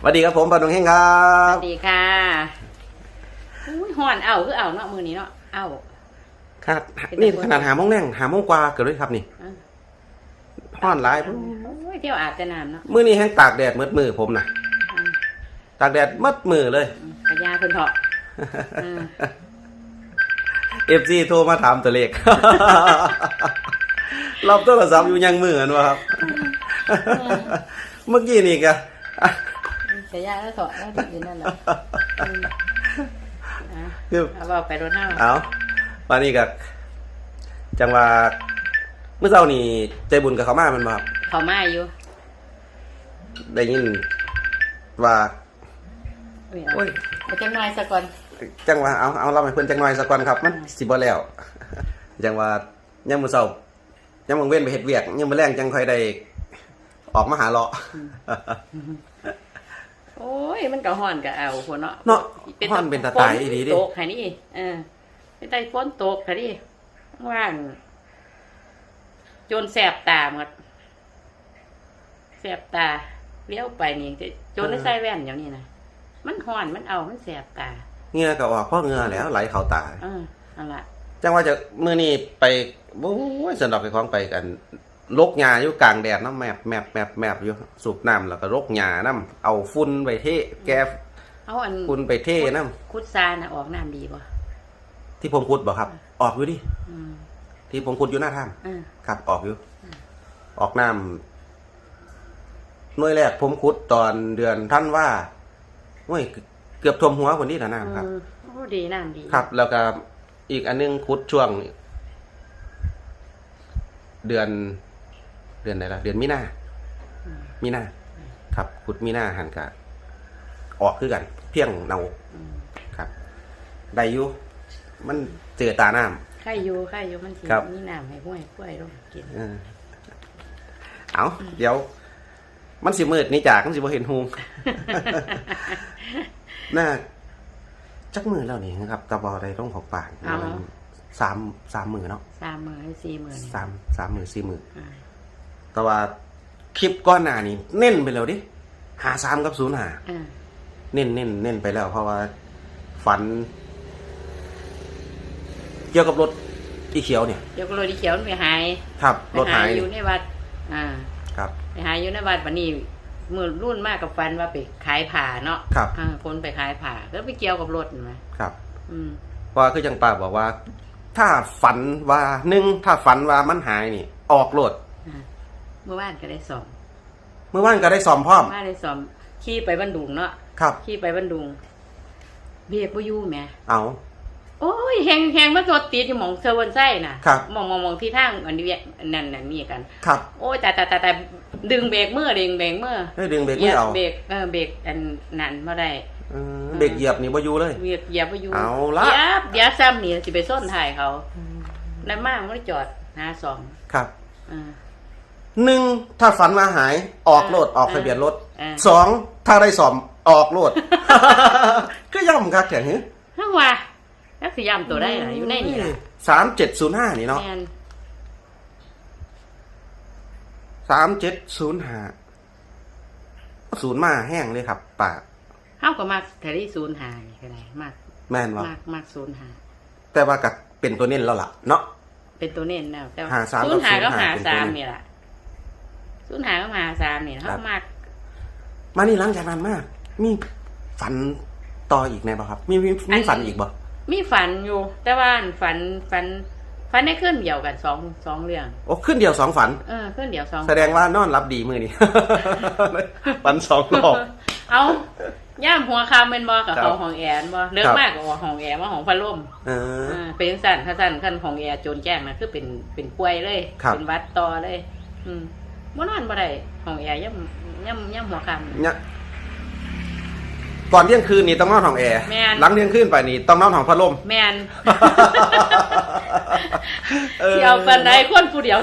สวัสดีครับผมปานุงเฮงครัสบวัสดีค่ะอุ้ยห่อนเอาคือเอาเนาะมือนี้เนาะเอา ครับนี่ขนาดหาโมงแรงหาโมงกว่าเกิดด้วยครับนี่อะห้อนหลายโอ้ยเที่ยวอาบแต่น้ำเนาะมื้อนี้แห้งตากแดดมืดมือผมนะอืมตากแดดมืดมือเลย อืมขยาเพิ่นเถาะอืมเอฟซีโทรมาถามตัวเลข รับโทรศัพท์อยู่ยังมือกันวะครับ เมื่อกี้นี่ก็ ขยาแล้วเถาะแล้วถึงอยู่นั่นแหละอืมอะคือเอาบอกไปรถเน่าเอาวันนี้ก็จังว่าเมื่อเช้านี่ใจบุญกับเขามาแมันบ่ครับเขามาอยู่ ได้ยินว่าเอ้ยโอ้ยเอาจังหน่อยสักก่อนจังว่าเอาเอาเราไปเพิ่นจังหน่อยสักก่อนครับมันสิบ่แล้ว จังว่ายังมื้อเช้ายังมื้อเว้นไปเฮ็ดเวียกยังมื้อแรงจังค่อยได้ออกมาหาเลาะ โอ้ยมันก็ห่อนก็เอาพวกเนาะเนาะฮ้อนเป็นตาตายอีหลีดิฝนตกค่ะนี่เออเป็นไต้ฝนตกค่ะนี่ว่านจนแสบตาหมดแสบตาเลี้ยวไปนี่จะจนได้ใส่แว่นอย่างนี้นะมันห่อนมันเอามันแสบตาเหงื่อก็ออกเพราะเหงื่อแล้วไหลเข้าตา เออเอาละจังว่าจะมื้อนี้ไปโอ้ยสนดอกไปของไปกัน ลกหญ้าอยู่กลางแดดน้ำแมบแมบแมบแมบอยู่สูบน้ำแล้วก็รกหญ้าน้ำเอาฝุ่นไปเทแก้เอาอันฝุ่นไปเทน้ำคุดซานะออกน้ำดีป่ะที่ผมขุดบ่ครับ ออกอยู่ดิอืมที่ผมขุดอยู่หน้าถ้อ่าำครับออกอยู่ออกน้ำหน่วยแรกผมขุดตอนเดือนท่านว่าโอ้ยเกือบท่วมหัวคนนี้นะน้ำครับ อืมโอ้ดีน้ำดีครับ แล้วก็อีกอันนึงขุดช่วง เดือน เดือนไหนล่ะเดือนมีนาอืมมีนาครับขุดมีนาหันกะออกคือกัน เพียงเนาอืมครับได้อยู่มันเจอตาน้ำไข่อยูไข่อยูมันสิครับมีน้ำให้ห้วยห้วยลงกินเออเอาเดี๋ยว มันสิมืดนี่จากมันสิบ่เห็นหูงน่าจักมือแล้วนี่นะครับตะบอได้ต้องของปากเอาสามสามมือเนาะสามมือให้สี่มือนี่สามสามมือสี่มืออ่า แต่ว่าคลิปก้อนหน้านี่เน้นไปแล้วดิหาสามกับศูนย์หาอ่าเน้นเน้นเน้นไปแล้ว เพราะว่า ฝัน เกี่ยวกับรถอีเขียวเนี่ย เดี๋ยวก็เลยที่เขียวมันไปหายครับไปรถหายอนี่ยู่ในวัด อ่า ครับ ไปหายอยู่ในวัดวันนี้มือรุ่นมากกับฟันว่าไปขายผ่าเนาะครับ อ่าคนไปขายผ่าแล้วไปเกี่ยวกับรถเห็นไหมครับ อืม เพราะว่าคือจังป้าบอกว่า ถ้าฝันว่าหนึ่งถ้าฝันว่ามันหายนี่ ออกรถอ่า เมื่อวานก็ได้สอบเมื่อวานก็ได้ซ้อมพร้อม เมื่อวานได้สอบขี่ไปบันดุงเนาะครับ ขี่ไปบันดุง เบียกบ่อยู่แหม่เอา โอ้ยแหงแหงมารถติดอยู่หมองเซอร์วันไส้น่ะครับมองมองมองที่ทางอันนี้นั่นนั่นนี่กัน ครับโอ้ยแต่แต่แต่แต่ดึงเบรกมือดึงเบรกมือได้ดึงเบรกไม่เอาหยียบเบรกเออเบรกอันนั้นมาได้เออเบรกเหยียบนี่บ่อยู่เลย เหยียบเหยียบไปอยู่เอาละ เหยียบเหยียบซ้ำนี่สิไปส้นถ่ายเขาแล้วมากมันก็จอดหาสองครับอ่า หนึ่งถ้าฝันว่าหายออกรถออกอ่าทะเบียนรถอ่า สองถ้าได้ซ้อมออกรถ ก็ย่ำคักแข็งหือถ้าว่าแล้วสิยามตัวได้ล่ะอยู่ในนี่ล่ะสามเจ็ดศูนย์ห้านี่เนาะแม่นสามเจ็ดศูนย์ห้าศูนย์มาแห้งเลยครับป่าเฮาก็มักแถวที่ศูนย์หานี่ก็ได้มากแม่นวะมากมากศูนย์หาแต่ว่ากับเป็นตัวเน้นแล้วล่ะเนาะ เป็นตัวเน้นแล้วแต่ว่หาสามศูนย์หากัก็บศูนย์หาหาเป็นตัวสามเน้นนี่ล่ะ ศูนย์หาก็หาสามนี่ครัเฮาบมากมานี่หลังจากนั้นมาก มีฝันต่ออีกไหมบ่ครับ มีมีมีฝันอีกบ่มีฝันอยู่ แต่ว่าฝันฝันฝันได้ขึ้นเดียวกันสองสองเรื่องโอ้ขึ้นเดียวสองฝันเออขึ้นเดียวสองแสดงว่านอนรับดีมือนี่ฝันสองรอบเอาย่ามหัวคำเป็นบอกับครับเขาของแอนบอเลือกครับมากกว่าของแอนว่าของพัดลมเอออ่าเป็นสั่นถ้าสั่นขั้นของแอนโจนแจ้งนะคือเป็นเป็นป่วยเลยครับเป็นหวัดต่อเลย อืม บ่นอนบ่ได้ของแอนย่ำย่ำย่ำหัวคำเนี่ยก่อนเที่ยงคืนนี่ต้องนอนห้องแอร์แม่น หลังเที่ยงคืนไปนี่ต้องนอนห้องพัดลม แมนเที่ยวปันไดคนผู้เดียว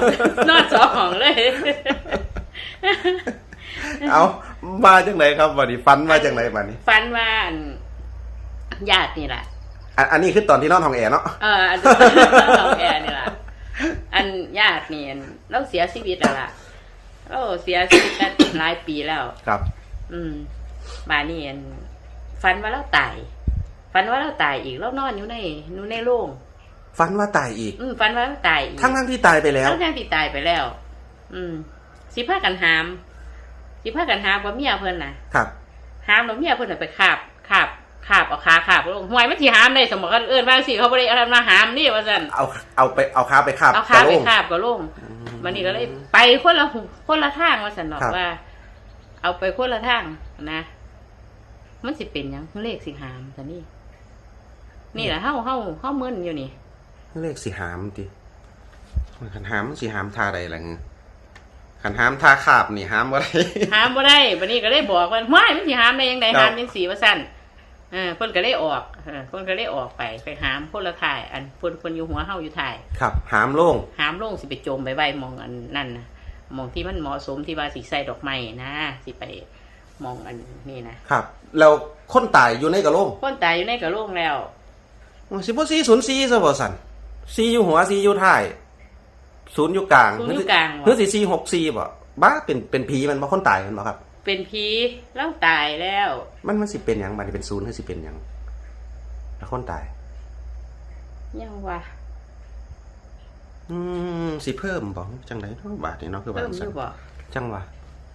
นอนสองห้องเลย เอามาจังไหนครับวันนี้ฝันมาจังไหนวันนี้ฝันว่าอันญาตินี่แหละ อันอันนี้คือตอนที่นอนห้องแอร์เนาะ เอออันของแอร์นี่แหละอันญาตินี่อันเราเสียชีวิตแล้วล่ะ เราเสียชีวิตกันหลายปีแล้ว ครับ อืมมานี่อันฝันว่าเราตายฝันว่าเราตายอีกเรานอนอยู่ในอยู่ในโรงฝันว่าตายอีก อืมฝันว่าเราตายอีกทั้งทั้งๆที่ตายไปแล้วทั้งที่ตายไปแล้ว อืมสิพากันหาม สิพากันหามว่าเมียเพิ่นน่ะ ครับหามแล้วเมียเพิ่นน่ะไปคาบคาบคาบเอาขาคาบลงห่วยมันสิหามได้สมมติว่าเอิ้นว่าสิเขาบ่ได้เอามาหามนี่ว่าซั่นเอาเอาไปเอาขาไปคาบเอาขาไปกระโหลกคาบก็ลง มันนี่ก็เลย ไปคนละหูคนละทางว่าซั่นเนาะครับ ว่า เอาไปคนละทางนะ มันสิเป็นหยังเลขสิหามซะนี่นี่แหละเฮาเฮาเฮามึนอยู่นี่ เลขสีหามติขันหามมันสีหามทาใดล่ะเงี้ยขันหามทาคาบนี่หามว่าไร หามบ่ได้บัดนี้ก็เลยบอกว่าไม่มันสิหามได้ยังไงครับ หามจังสีว่าซั่น เออเพิ่นก็เลยออกเออเพิ่นก็เลยออกไปไปหามคนละถ่าย อันเพิ่นเพิ่นอยู่หัวเฮาอยู่ถ่าย ครับ หามโล่งหามลงสิไปโจมไปไว้มองอันนั่นนะมองที่มันเหมาะสมที่ว่าสิใส่ดอกไม้นะสิไปมองอันนี้นะครับ แล้วคนตายอยู่ในกระโหลกคนตายอยู่ในกระโหลกแล้วสิบสี่ศูนย์สี่ซะบ่สันสี่อยู่หัวสี่อยู่ท้ายศูนย์อยู่กลางศูนย์อยู่กลางเพื่อว่ะสี่สี่หกสี่บ่บ้าเป็นเป็นผีมันบ่คนตายมันบ่ครับ เป็นผีแล้วตายแล้ว มันมันสิเป็นหยังมันเป็นศูนย์หรือสิเป็นหยังแล้วคนตาย ยังว่าอืมสิเพิ่มบ่จังไดเนาะบาทนี่เนาะคือว่าเพิ่มอซั่นยู่บ่จังว่า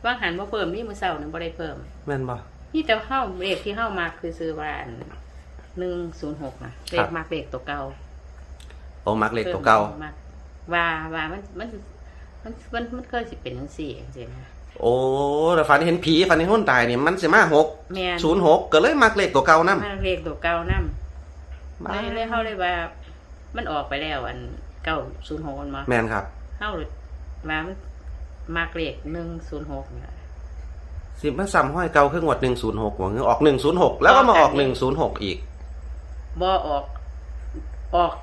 ว่างหันบ่เพิ่มนี่มื้อเช้านึงบ่ได้เพิ่ม แม่นบ่ นี่แต่เฮาเลขที่เฮามาคือซื้อว่าอัน106นะเลขมากเลขตัวเก่าโอ้มักเลขตัวเก่าพิ่มมว่าว่ามันมันมันมันมันเคยสิเป็นจังซี่จังซี่นะ โอ้แต่ฝันเห็นผีฝันเห็นคนตายนี่มันสิมาหกแม่นศูนย์หกก็เลยมักเลขตัวเก่านำมากเลขตัวเก่านำเลยเลยเฮาเลยว่า มันออกไปแล้ว อันเก้าศูนย์หกมันมาแม่นครับ เฮาเลยว่ามันมากเลขหนึ่งศูนย์หกนี่ล่ะสิมาซ้ำห้อยเก่าเครื่องวัด106บ่เงอออก106แล้วก็มาออก106อีกบอออกออก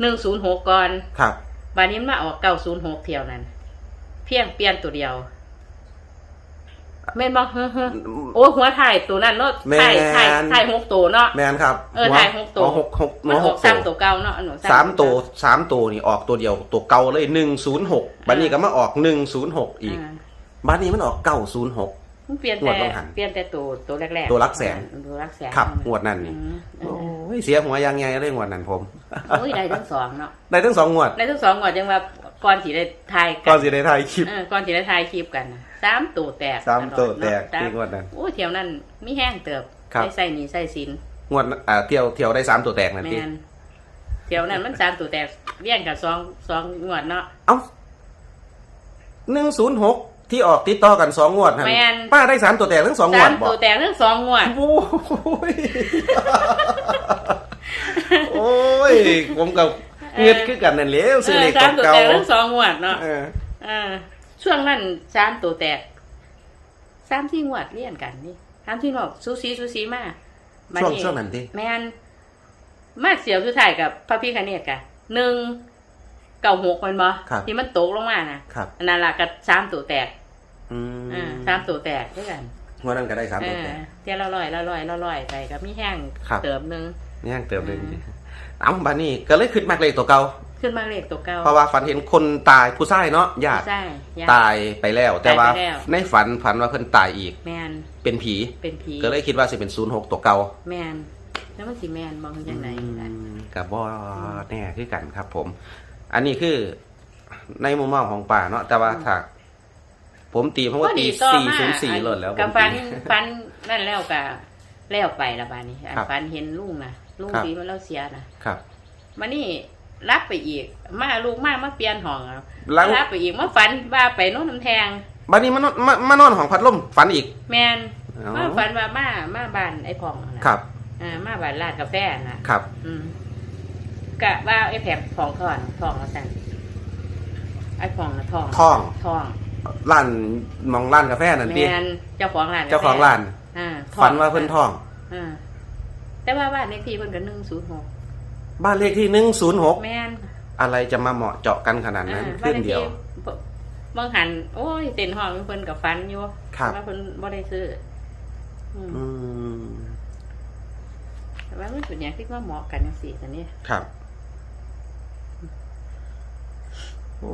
หนึ่งศูนย์หกก่อนครับ บานนี้มันมาออกเก้าศูนย์หกเที่ยวนั้น เพียงเปลี่ยนตัวเดียว แม่นบอกเฮ้อเฮ้อโอ้หัวถ่ายตัวนั้นเนาะแม่น ถ่ายถ่ายถ่ายหกตัวเนาะ แม่นครับเออถ่ายหกตัว อ๋อหกหกมันอหอกกสามตัตัววเก่าเนาะอันหนูสามตัวสามตัวนี่ออกตัวเดียวตัวเก่าเลย106บัดนี้ก็มาออก106อีกอ่าบัดนี้มันออก906มันเปลี่ยนงวแต่ดต้องหันเปลี่ยนแต่ตัวตัวแรกๆตัวลักแสน ตัวลักแสนครับงวดนั้นนี่อืมเอโอ้อยเสียหัวอยางไงเรื่องงวดนั้นผม โอ้ยได้ทั้งสองเนาะได้ทั้งสองงวด ได้ทั้งสองก่อนจังว่า ก่อนสิได้ทายกัก่อนสิได้ถ่ายคลิป เออก่อนสิได้ทายคลิปกันน่ะสามตัวแตกสามตัวแตกเนาะที่งวดนั้นโอ้ยเที่ยวนั้นมีแห้งเติบครับได้ใส่หนีใส่สินงวดอ่าเที่ยวเที่ยวได้สามตัวแตกนั่นแมทีนเที่ยวนั้นมันสามตัวแตกเรียงกับสองสองงวดเนาะ เอ้าหนึ่งศูนย์หกที่ออกติดต่อกันสองงวดหั่นแม่น ป้าได้สามตัวแตกทั้งสองงสาวดมบอตัวแตกทั้งสองงวด โอ้ยโอ้ยผมกับ เงือดคือกันนั่นแหล้วซื้อเลขสามตัวเก่าแตกทั้งสองงวดเนาะๆเออเออช่วงนั้นสามตัวแตกสามที่งวดเลี่ยนกันนี่สามที่งวดซูซีซูซีมาบัดช่วงช่วงนั้นที่แมนมาเสียวสุดท้ายกับพระพี่คเนตกะหนึ่งเก่าหกมันบ่ที่มันตกลงมานะครับอันนั่นละกับสามตัวแตกอืมอ่าสามตัวแตกด้วยกันงวดนั้นก็ได้สามเอตัวอแตกเที่ยวละร้อยละร้อยละร้อยไปกับมีแห้งครับ เติมหนึงนี่ยังเติมเลย อืม เอ้าบานี่ก็เลยขึ้นมากเลขตัวเก่าขึ้นมาเลขตัวเก่าเพราะว่าฝันเห็นคนตายผู้ชายเนาะญาติใช่ยากตายไปแล้ว แต่ว่าตายไปแล้วในฝันฝันว่าเพิ่นตายอีก แมนเป็นผีเป็นผีก็เลยคิดว่าสิเป็นศูนย์หกตัวเก่าแมนแล้วมันสิแมนมองยังไงกันกับบ่แน่คือกันครับ ผม อันนี้คือในมุมมองของป่าเนาะแต่ว่าถ้าผมตีเพราะว่าตีต่อสี่มาศูนย์สี่หล่นแล้วผกับมฟัตีนฟันนั่นแล้วกะแล้วไปละบาดนี้อันครับฟันเห็นลุงนะ ลุงครับ สีมันเล่าเสียนะครับ มานี่รับไปอีก มาลูกมามาเปลี่ยนห้องอะหลัง รับไปอีกมาฝันว่าไปโน่นน้ำแทง บัดนี้มานอนมามานอนของพัดลมฝันอีกแมนอ๋อมาฝันว่ามามาบ้านไอ้พ่องนะครับ อ่ามาบ้านร้านกาแฟนะครับ อืมกะว่าไอ้แผบทองทอนทองแล้วสั่นไอ้พ่องนะทองท่อง ทองร้านมองร้านกาแฟนั่นแมตินเจ้าของร้านกแฟเจ้าของร้าน อ่าทองฝันว่าเพิ่นท่อง อ่า แต่ว่าบ้านเลขที่เพิ่นก็หนึ่งศูนย์หกบ้านเลขที่หนึ่งศูนย์หกแม่นอะไรจะมาเหมาะเจาะกันขนาดนั้นอ่าขึ้นเดียวบ้านลขที่บางหันโอ้ยเต็นห้องเพิ่นกับฟันอยู่ครับว่าเพิ่นบ่ได้ซื้ออืมอืมแต่ว่ามันเป็นอย่างที่ว่าเหมาะกันจังซี่ซั่นนี่ครับโอ้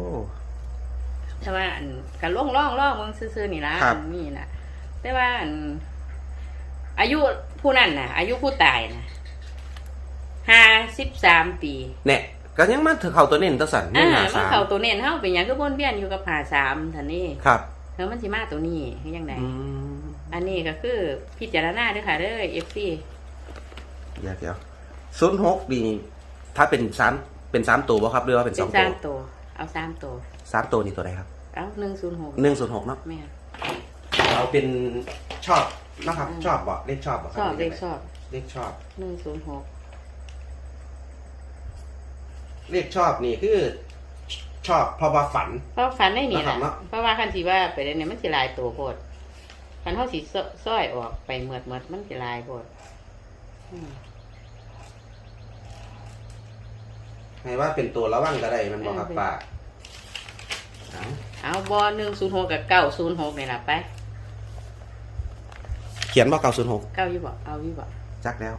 แต่ว่าอันก็ล่องล่องล่องเบิ่งซื่อๆนี่ล่ะครับอันนี่น่ะแต่ว่าอันอายุ ผู้นั่นน่ะ อายุผู้ตายน่ะห้าสิบสามปีเนี่ยก็ยังมาถือเข้าตัวเน้นตัวสันอ่าเน้นหามันสามเข้าตัวเน้นเฮาเป็นหยังคือวนเวียนอยู่กับหาสามท่านนี่ครับแล้วมันสิมาตัวนี้คือยังไงอืมอันนี้ก็คือพิจารณาเด้วยค่ะเด้อ FC เดี๋ยวเดี๋ยวศูนย์หกนี่ถ้าเป็นสามเป็นสามตัวบ่ครับหรือว่าเป็นเป็สอนงสาตัวมตัว เอาสามตัวสามตัวนี่ตัวใดครับเอาหนึ่งศูนย์หกหนึ่งศูนย์หกเนาะแม่เราเป็นชอบ นะครับอืมชอบบ่เลขชอบบ่คชรัอบเลขชอบ เลขชอบหนึ่งศูนย์หกเลขชอบนี่คือ ชอบเพราะว่าฝัน เพราะฝันได้นี่แหนะครัละบเนาะเพราะว่าคันสีว่าไปได้เนี่ยมันสิหลายตัวโพดคันเท่าสีซ้อยออกไปเหมือดเหมือดมันสิหลายโพดอืมให้ว่าเป็นตัวระวังก็ได้มันบอกครับเออป้าเอาเอาบอหนึ่งศูนย์หกกับเก้าศูนย์หกนี่ล่ะไป เขียนว่าเก้าศูนย์หกเก้าอยู่บ่เอาอยู่บ่จักแล้ว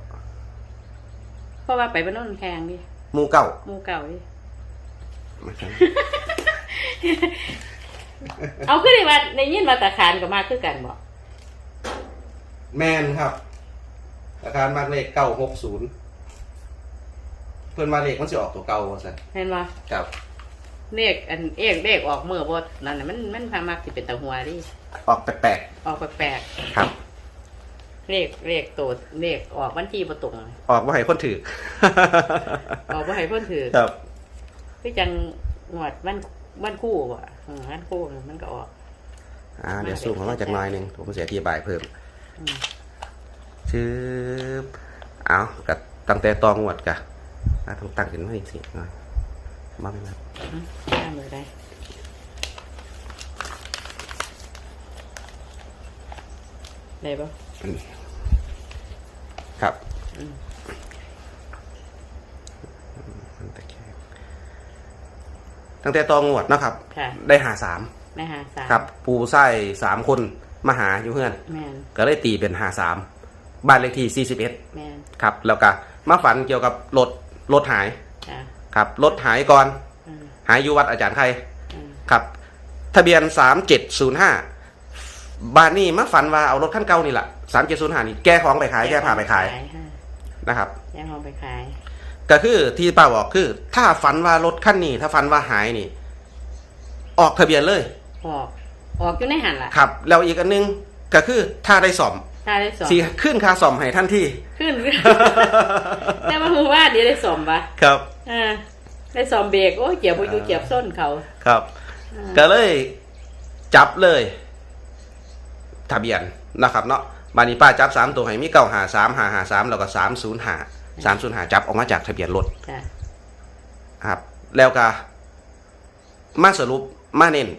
เพราะว่าไปบ้านโนนแพงดิหมูเก้าหมูเก่าดิมาครับเอาขึ้นเลยว่าในยินมาตรฐานก็มาคือกันบ่แมนครับ อาคารมากเลขเก้าหกศูนย์เพื่อนมาเลขมันจะออกตัวเก้าว่าสันเห็นบ่ครับเลขอันเอกเลขออกเมื่อบดนั่นน่ะมันมันพามักสิเป็นตะหัวดิออกแปลกออกแปลกๆ ครับๆ เลขเลขตัวเลขออกวันที่บ่ตรงออกมาให้คนถือ ออกบ่ให้เพิ่นถือครับคือจังหวดวันวันคู่บ่เออวันคู่น่ะมันก็ออก อ่า เดี๋ยวซูมเข้ามาจากหน้อยหนึ่งผมจะอธิบายเพิ่มอืมชื่อเอากับตั้งแต่ตองวดกะอ่าต้องตั้งขึ้นมาอีกสิหน่อยมาไหมครับอืมตามเลยได้ ได้ปะครับอืมตั้งแต่ตองวดนะครับค่ะได้หาสามแม่หาสามครับ ปูไส้สามคนมาหาอยู่เพื่อนแม่นก็เลยตีเป็นหาสามบ้านเลขที่41แม่นครับ แล้วก็มาฝันเกี่ยวกับรถรถหายจ้ะครับรถหายก่อนอืมหายอยู่วัดอาจารย์ใครอืมครับ ทะเบียน3705 บ้านนี้มาฝันว่าเอารถคันเก่านี่แหละ3705นี่แก้ของไปขายแก้ผ่าไปขายฮะนะครับ แก้ของไปขาย ก็คือที่ป้าบอกคือ ถ้าฝันว่ารถคันนี้ ถ้าฝันว่าหายนี่ ออกทะเบียนเลย ออก ออกอยู่ในหันล่ะครับ แล้วอีกอันนึงก็คือถ้าได้สอมถ้าได้สมสีขึ้นค่าสอมให้ท่านที่ ขึ้น แต่ว่ามือว่าเดี๋ยวได้สมปะครับอ่าได้สมเบรกโอ้ยเกียบอยู่เกียบส้นเขาครับอ่าก็เลย จับเลย ทะเบียนนะครับเนาะบานี้ป้าจับสามตัวให้มีเก้าหาสามหาหาสามแล้วก็สามศูนย์หาสามศูนย์หาจับออกมาจากทะเบียนรถจ้ะครับ แล้วก็มาสรุปมาเน้น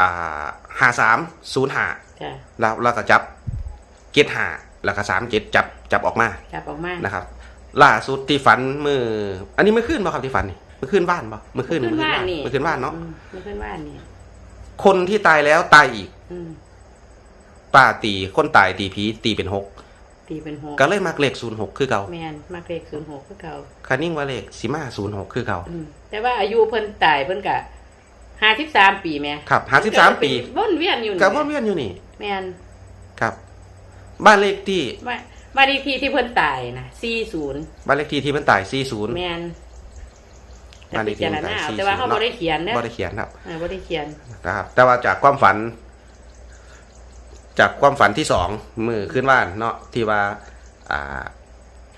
อ่าหาสามศูนย์หาจ้ะแล้วแล้วก็จับเจ็ดหาแล้วก็สามเจ็ดจับจับออกมาจับออกมานะครับ ล่าสุดที่ฝันมืออันนี้เมื่อคืนป่ะครับที่ฝันนี่เมื่อคืนว่านป่ะเมื่อคืนขึ้นว่านนี่เมื่อคืนว่านเนาะ อืมมันขึ้นว่านนี่ คนที่ตายแล้วตายอีกอืมป้าตีคนตายตีผีตีเป็นหกตีเป็นหกก็เลยมักเลขศูนย์หกคือเก่าแมนมากเลขศูนย์หกคือเก่าคันนิ่งว่าเลขสิมาศูนย์หกคือเก่าอืมแต่ว่าอายุเพิ่นตายเพิ่นกะห้าสิบสามปีแม่ครับห้าสิบสามปีวนเวียนอยู่กับวนเวียนอยู่นี่ แมนครับ บ้านเลขที่มามาดีที่ที่เพิ่นตายนะสี่ศูนย์บ้านเลขที่ที่มันตายสี่ศูนย์แมนแต่ บ้านเลพิขที่จารมันณาตายเอาสี่แต่ว่าเขาศูนย์บ่ได้เขียนเนอะบ่ได้เขียนครับอ่าบ่ได้เขียน นะครับ แต่ว่าจากความฝัน จากความฝันที่สองมือขึ้นว่านเนาะที่ว่า อ่า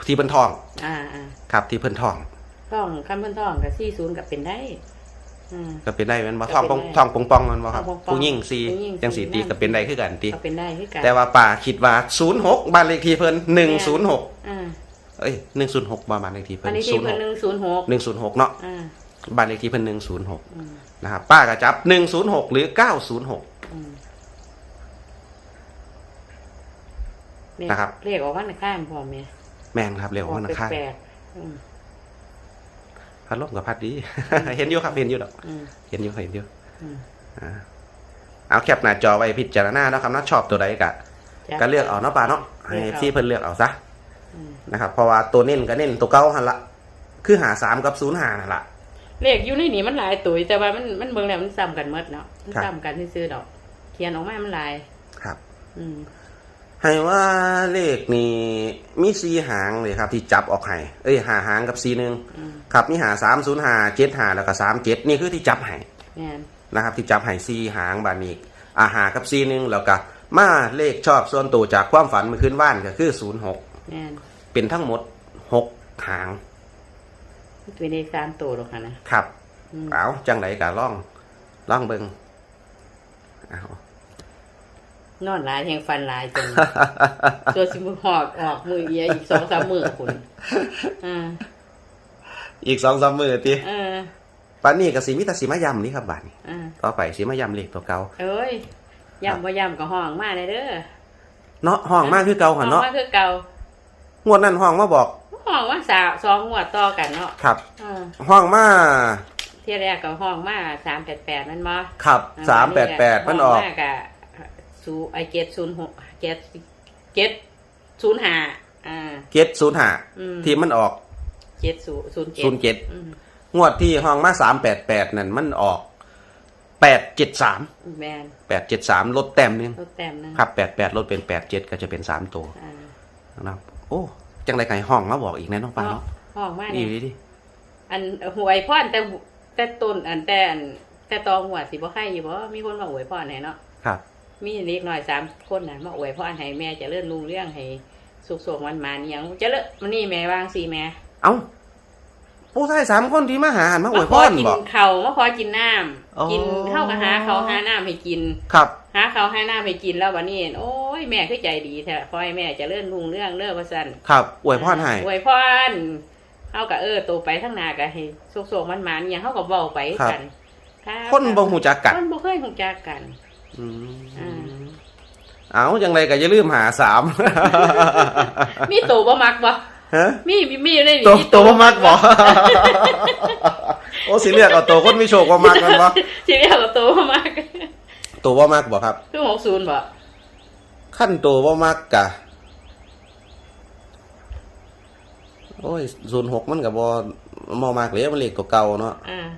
ที่เพิ่นทอง อ่าอ่าครับ ที่เพิ่นทอง ท่องคำเพิ่นท่องกับสี่ศูนย์กับเป็นได้อืม ก็เป็นได้แมันบ่ก็ทองปเป็องนได้ทองปองปองมันบ่ครับ ทองปองปองผู้ยิ่งซีผู้หญิงจังสีตีสี่ก็เป็นได้คือกันตีก็เป็นได้คือกันแต่ว่าป่าคิดว่า06บ้านเลขที่เพิ่น106 อ่า เอ้ย106บ้านเลขที่เพิ่อันนนี้ที่เพิ่นหนึ่งศูนย์หก06 106เนาะอ่าบ้านเลขที่เพิ่น106อืมนะครับป้าก็จับ106หรือ906อืมเลขนะครับ เลขออกวันข้ามพร้อมไหมแม่นครับเรียกว่าวันอังคารแปลกๆอืมพัดลมกับพัดดี เห็นอยู่ครับเห็นอยู่ดอกอืมเห็นอยู่เห็นอยู่อืมอ่าเอาแคปหน้าจอไว้พิจารณาเนาะครับเนาะชอบตัวใดก็จ้ะ ก็เลือกเอาเนาะป้าเนาะให้เลือกเอา ที่เพิ่นเลือกเอาซะอืม นะครับเพราะว่าตัวเน้นก็เน้นตัวเก้าหันละคือหาสามกับศูนย์หานั่นละเลขอยู่ในนี้มันหลายตัวแต่ว่ามันมันเบิ่งแล้วมันซ้ำกันหมดเนาะมันครับซ้ำกันซื่อๆดอก เขียนออกมามันหลายครับ อืมให้ว่าเลขนี่มีสีหางเลยครับ ที่จับออกให้เอ้ยหาหางกับสีหนึ่งอืมครับมีหาสามศูนย์หาเจ็ดหาแล้วก็สามเจ็ดนี่คือที่จับให้แม่นนะครับ ที่จับให้สีหางบานี้อาหากับสีหนึ่งแล้วก็มาเลขชอบส่วนตัวจากความฝันเมื่อคืนว่านก็คือศูนย์หก แม่นเป็นทั้งหมดหกหางเป็นได้สามตัวหรอกค่ะนะครับ อืมเอาจังไดกะล่องล่องเบิงเอา นอนหลายแห่งฟันหลายจน ตัวสิมือหอกออกมือเอียอีกสองสามมือคุณอ่าอีกสองสามมือตีเออปานนี้กับสีมิตรสีมายำนี่ครับบาทนี้อ่าต่อไปสีมายำเลขตัวเก่าเอ้ยย่ำบ่ย่ำก็ห้องมาเลยเด้อเนาะห้องมากคือเก่าห้อหันงเนาะมาคือเก่า งวดนั้นห้องมาบอกห้องมาสาวสองงวดต่อกันเนาะครับอ่าห้องมาที่แรกก็ห้องมาสามแปดแปดนั่นมาครับสามแปดแปดมันออกห้งมากะสูไอเกตศูนย์หกเกตเกตศูนย์ห้าอ่าเจ็ดศูนย์ห้าอืมที่มันออกเกตศูนย์ศูนย์เจ็ดศูนย์เจ็ดอืมงวดที่ห้องมาสามแปดแปดนั่นมันออกแปดเจ็ดสามแมนแปดเจ็ดสามลดแต้มหนึงรถแต้มหนึงครับแปดแปดลดเป็นแปดเจ็ดก็จะเป็นสามตัวอ่านะครับ โอ้จังไรไก่ห้องมาบอกอีกแน่น้องปลาเนาะห้องมานี่เนี่ยดิดิอันหวยพ่อนแต่แต่ต้นอันแต่อันแต่ตองหัวดสิบ่ใครอยู่บ่มีคนมาหวยพ่อนให้เนาะครับ มีเล็กน้อยสามคนน่ะมาอวยพ่อนให้แม่เจะเลื่อนลุงเรื่องให้สุขสมวันมานี่ยังเจะเลิศมันนี่แม่วางสีแม่เอ้าผู้ชายสามคนที่มาหาหันมาอวยพขอรกินบอกเขาวมาขอกินน้อ๋อำกินเข้าวกับหาเขาวหาน้ำให้กิน ครับ หาเขาวหาน้ำให้กินแล้ววันนี้โอ้ ยแม่คือใจดีแท้ขอให้แม่เจะเลื่อนลุงเรื่องเลิกว่าซั่นครับอวยพรให้อวยพรเฮาก็เออโตไปทั้งหน้าก็ให้สุขๆมันๆเนี่ยเฮาก็เว้าไปกันรับคนบ่หูจักกันคนบ่เคยหูจักกันอือ่ามเอาจังไรก็อย่าลืมหาสามมีโตบ่มักบ่ฮะมีมีมีอยู่ในนี่ตัวมีตัวบ่มักบ่โอ้สิเลือกเอาตัวคนมีโชคบ่มักกันบ่สิเรียกว่าโตบ่มักตัวบ่มักบ่ครับคือ60บ่ ขั้นตัวบ่มักกะ โอ้ยศูนย์หกมันกับบ่บ่มักเลยมันเลขตัวเก่าเนาะอ่า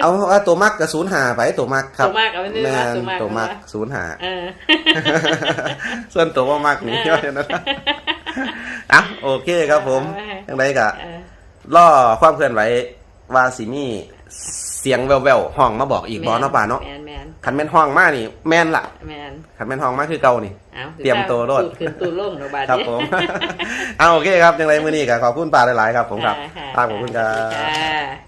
เอาว่าตัวมักกับศูนย์หาไปตัวมักครับตัวมักเอาไปซื้อแม่มานตัวมักตัวมักเอามาศูนย์หาเออส่วนตัวบ่มักนี่เออว่าอย่างนั้นอะโอเคครับผมเอาไว้ให้จังไดกะเออล่อความเคลื่อนไหวว่าสิมีเสียงแว่วๆห้องมาบอกอีกบ่เนาะป่าเนาะแม นแมนคันแม่นห้องมานี่ แม่นล่ะแมนคันแม่นห้องมาคือเก่านี่ เอาเตรียมตัวโลดสูตรขึ้นตูดลงเนาะบาดครับนี้ผม เอาโอเคครับจังไรมื้อนี้ก็ขอบคุณป่าหลายๆครับผมครับะะครับขอบคุณครับค่ะ